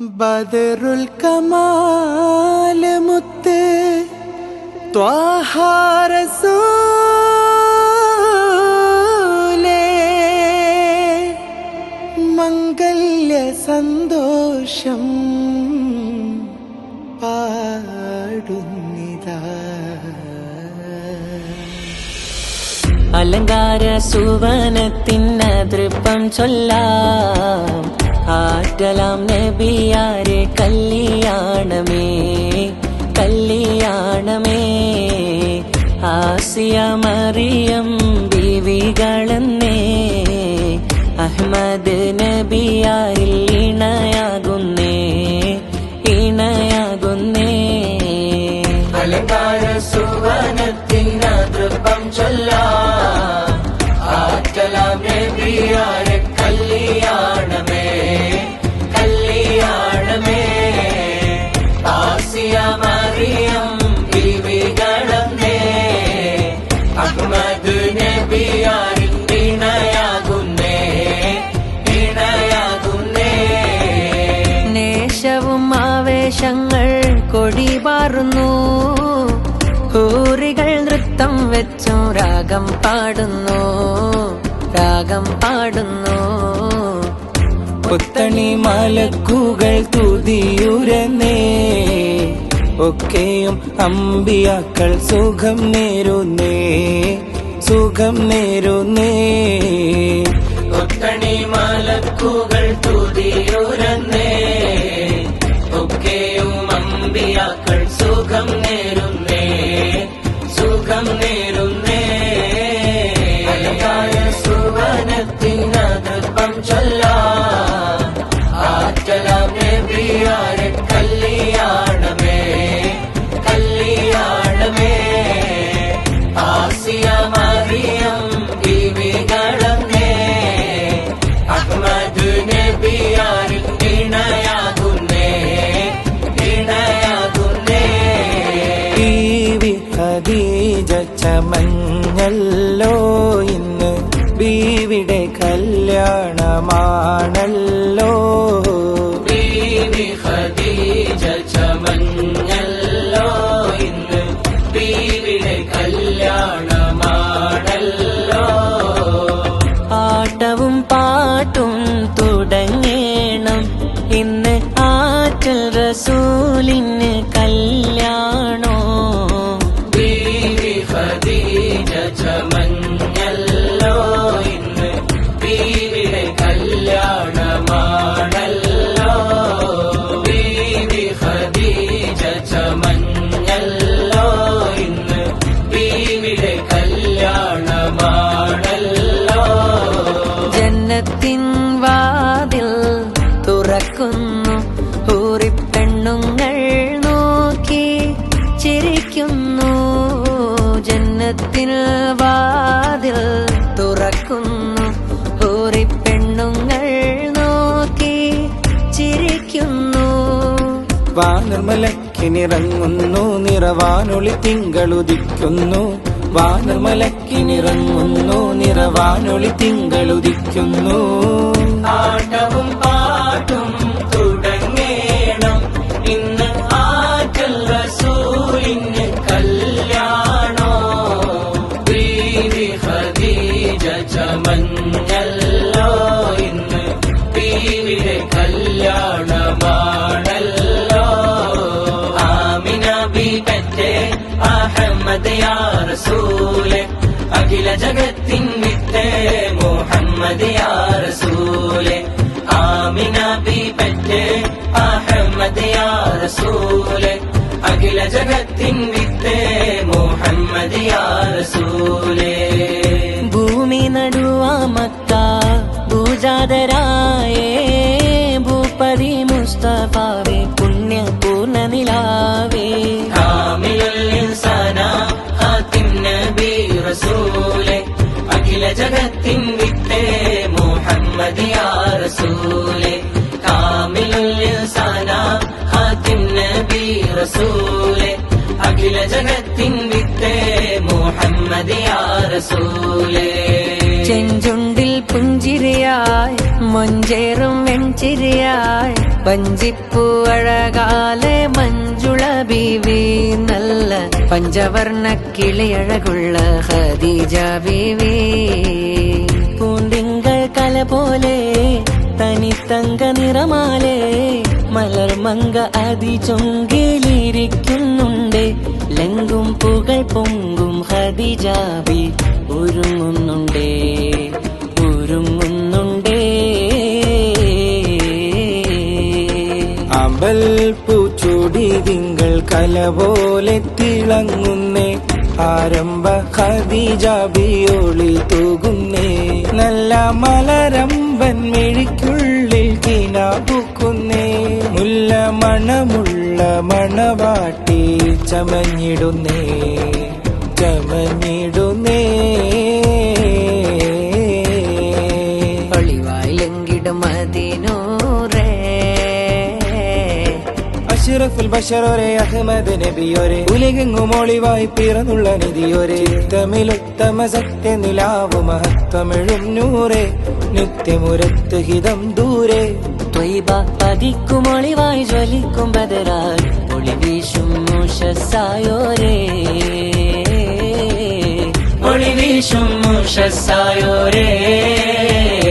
ബദറുൽ കമാൽ മുത്ത് ത്വാഹാരസൂലേ മംഗല്യ സന്തോഷം പാടുന്നിതാ. അലങ്കാര സുവനത്തിനതൃപ്പം ചൊല്ലാം. ആറ്റലാം നബിയാരെ കല്യാണമേ കല്യാണമേ. ആസിയ മറിയം ബീവികളെന്നേ അഹ്മദ് നബിയാരിൽ ഇണയാകുന്നേ ഇണയാകുന്നേ. അലങ്കാര സുവനത്തിനതൃപ്പം ആവേശങ്ങൾ കൊടിപാറുന്നു ഹൂറികൾ നൃത്തം വെച്ചു രാഗം പാടുന്നു. രാഗം പാടുന്നു. പുത്തണി മലക്കുകൾ തുതിയുരന്നേ. ഒക്കെയും അമ്പിയാക്കൾ സുഖം നേരുന്നേ. സുഖം നേരുന്നേ. ഒത്തണി മലക്കുകൾ ഖദീജ ചമഞ്ഞല്ലോ ഇന്ന് ബീവിടെ കല്യാണമാണല്ലോ. ബീവി ഖദീജ ചമഞ്ഞല്ലോ ഇന്ന് ബീവിയുടെ കല്യാണമാണല്ലോ. ആട്ടവും പാട്ടും തുടങ്ങേണം. ഇന്ന് ആറ്റൽ റസൂലിന് കല്യാണോ വാനർമലക്കിനിറങ്ങുന്നു നിറവാനൊളി തിങ്കളുദിക്കുന്നു. വാനർമലക്കിനിറങ്ങുന്നു നിറവാനൊളി തിങ്കളുദിക്കുന്നു. ആട്ടവും യാ റസൂലെ അഖില ജഗത്തിൻ വിത്തേ മുഹമ്മദ് റസൂലെ ചെഞ്ചുണ്ടിൽ പുഞ്ചിരിയായി മൊഞ്ചേറും വെൺചിരിയായി. വഞ്ചിപ്പൂ അഴകാലെ മഞ്ജുള ബീവി നല്ല പഞ്ചവർണ കിളിയഴകുള്ള ഹദീജ ബീവി പൂന്തിങ്കൾ കല പോലെ തനിത്തങ്ക നിറമാലെ മലർമങ്ക അതിചൊങ്കിലിരിക്കുന്നുണ്ട് ലങ്കും പുകൾ പൊങ്കും ഹദിജാബി പൂച്ചൂടി തിങ്കൾ കല പോലെ തിളങ്ങുന്നേ. ആരംഭ ഖദീജാബിയോളി തൂകുന്നേ. നല്ല മലരമ്പൻ മിഴിക്കുള്ളിൽ കിനാപുക്കുന്നേ. മുല്ല മണമുള്ള മണവാട്ടി ചമഞ്ഞിടുന്നേ. ചമഞ്ഞിടുന്നേ. ഒളിവായിലെങ്കിടും അതിനൂറേ അഷ്റഫുൽ ബഷറോരെ അഹമ്മദ് നബിയോരെ. ഉലകെങ്ങും ഒളിവായി പിറന്നുള്ള നിധിയോരെ. തമിഴുത്തമ സത്യ നിലാവ് മഹത്വമിഴും നൂറെ. നിത്യമുരത്ത് ഹിതം ദൂരെ. ത്വൈബ പതിക്കും ഒളിവായി ജ്വലിക്കും ബദരാൽ. ഒളി വീശും ഒളിവീശും ഒളി വീശും